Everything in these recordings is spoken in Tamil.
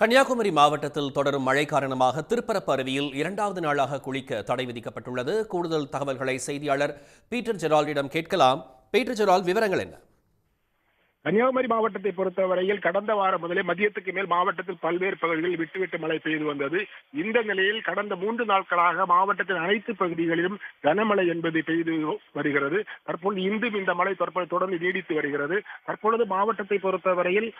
கன்னியாகுமரி மாவட்டத்தில் தொடரும் மழை காரணமாக திருப்பரப்பு அருவியில் இரண்டாவது நாளாக குளிக்க தடை விதிக்கப்பட்டுள்ளது. கூடுதல் தகவல்களை செய்தியாளர் பீட்டர் ஜெரால்டிடம் கேட்கலாம். பீட்டர் ஜெரால் விவரங்கள் என்ன? கன்னியாகுமரி மாவட்டத்தை பொறுத்தவரையில் கடந்த வாரம் முதலே மதியத்துக்கு மேல் மாவட்டத்தில் பல்வேறு பகுதிகளில் விட்டுவிட்டு மழை பெய்து வந்தது. இந்த நிலையில் கடந்த மூன்று நாட்களாக மாவட்டத்தின் அனைத்து பகுதிகளிலும் கனமழை என்பது பெய்து வருகிறது. தற்பொழுது இன்றும் இந்த மழை தற்போது தொடர்ந்து நீடித்து வருகிறது. தற்பொழுது மாவட்டத்தை பொறுத்தவரையில்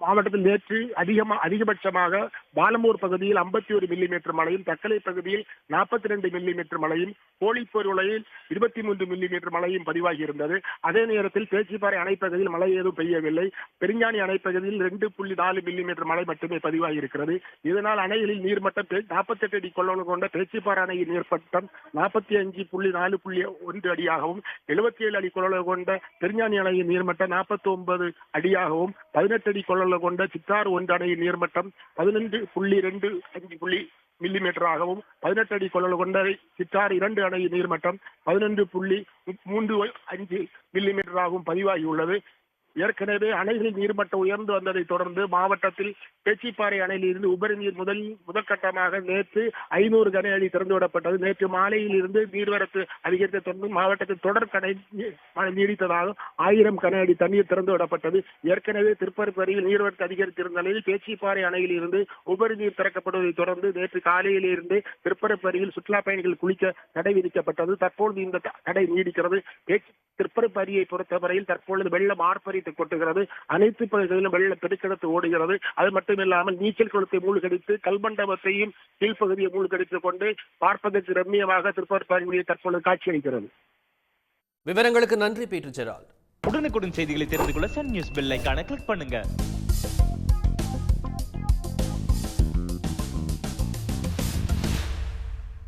மாவட்டத்தில் நேற்று அதிகமா அதிகபட்சமாக பாலமூர் பகுதியில் ஐம்பத்தி ஒரு மில்லிமீட்டர் மழையும் தக்கலை பகுதியில் நாற்பத்தி ரெண்டு மில்லிமீட்டர் மழையும் கோழிப்பொருளையில் இருபத்தி மூன்று மில்லிமீட்டர் மழையும் பதிவாகி இருந்தது. அதே நேரத்தில் பேச்சிப்பாறை அணைப்பகுதியில் மழை ஏதும் பெய்யவில்லை. பெருஞ்சாணி அணைப்பகுதியில் ரெண்டு புள்ளி நாலு மில்லிமீட்டர் மழை மட்டுமே பதிவாகி இருக்கிறது. இதனால் அணைகளில் நீர்மட்டம் நாற்பத்தி எட்டு அடி கொள்ளளவு கொண்ட பேச்சிப்பாறை அணையின் நீர்மட்டம் நாற்பத்தி அஞ்சு புள்ளி நாலு புள்ளி ஒன்று அடியாகவும் எழுபத்தி ஏழு அடி கொள்ளளவு கொண்ட பெருஞ்சாணி அணையின் நீர்மட்டம் நாற்பத்தி ஒன்பது அடியாகவும் பதினெட்டு அடி கொள்ளளவு கொண்ட சித்தாறு ஒன்று நீர்மட்டம் பதினெண்டு புள்ளி ரெண்டு அஞ்சு புள்ளி மில்லிமீட்டராகவும் பதினெட்டு அடி கொள்ளளவு கொண்ட சித்தாறு இரண்டு அணை நீர்மட்டம் பதினொன்று புள்ளி மூன்று அஞ்சு மில்லிமீட்டராகவும் பதிவாகியுள்ளது. ஏற்கனவே அணைகளின் நீர்மட்டம் உயர்ந்து வந்ததை தொடர்ந்து மாவட்டத்தில் பேச்சிப்பாறை அணையிலிருந்து உபரிநீர் முதல் முதற்கட்டமாக நேற்று ஐநூறு கன அடி திறந்து விடப்பட்டது. நேற்று மாலையில் இருந்து நீர்வரத்து அதிகரித்த தொடர்ந்து மாவட்டத்தில் தொடர் கடை நீடித்ததாக ஆயிரம் கன அடி தண்ணீர் திறந்து விடப்பட்டது. ஏற்கனவே திருப்பரப்பரியில் நீர்வரத்து அதிகரித்திருந்த நிலையில் பேச்சிப்பாறை அணையில் இருந்து உபரிநீர் திறக்கப்படுவதை தொடர்ந்து நேற்று காலையில் இருந்து திருப்பரப்பரியில் சுற்றுலா பயணிகள் குளிக்க தடை விதிக்கப்பட்டது. தற்போது இந்த தடை நீடிக்கிறது. பேச்சு திருப்பரப்பரியை பொறுத்தவரையில் தற்பொழுது வெள்ளம் ஆர்ப்பரித்து கொட்டுகிறது. அனைத்து பகுதிகளிலும் வெள்ளம் பெருக்கெடுத்து ஓடுகிறது. அது மட்டுமில்லாமல் நீச்சல் குளத்தை மூழ்கடித்து கல்மண்டபத்தையும் கீழ்ப்பகுதியை மூழ்கடித்துக் கொண்டு பார்ப்பதற்கு ரம்மியமாக திருப்பரப்பரியை தற்பொழுது காட்சியளிக்கிறது. விவரங்களுக்கு நன்றி பீட்டர் ஜெரால் உடனுக்குடன் செய்திகளை தெரிந்து கொள்ள சன் நியூஸ் பெல் ஐகானை கிளிக் பண்ணுங்க.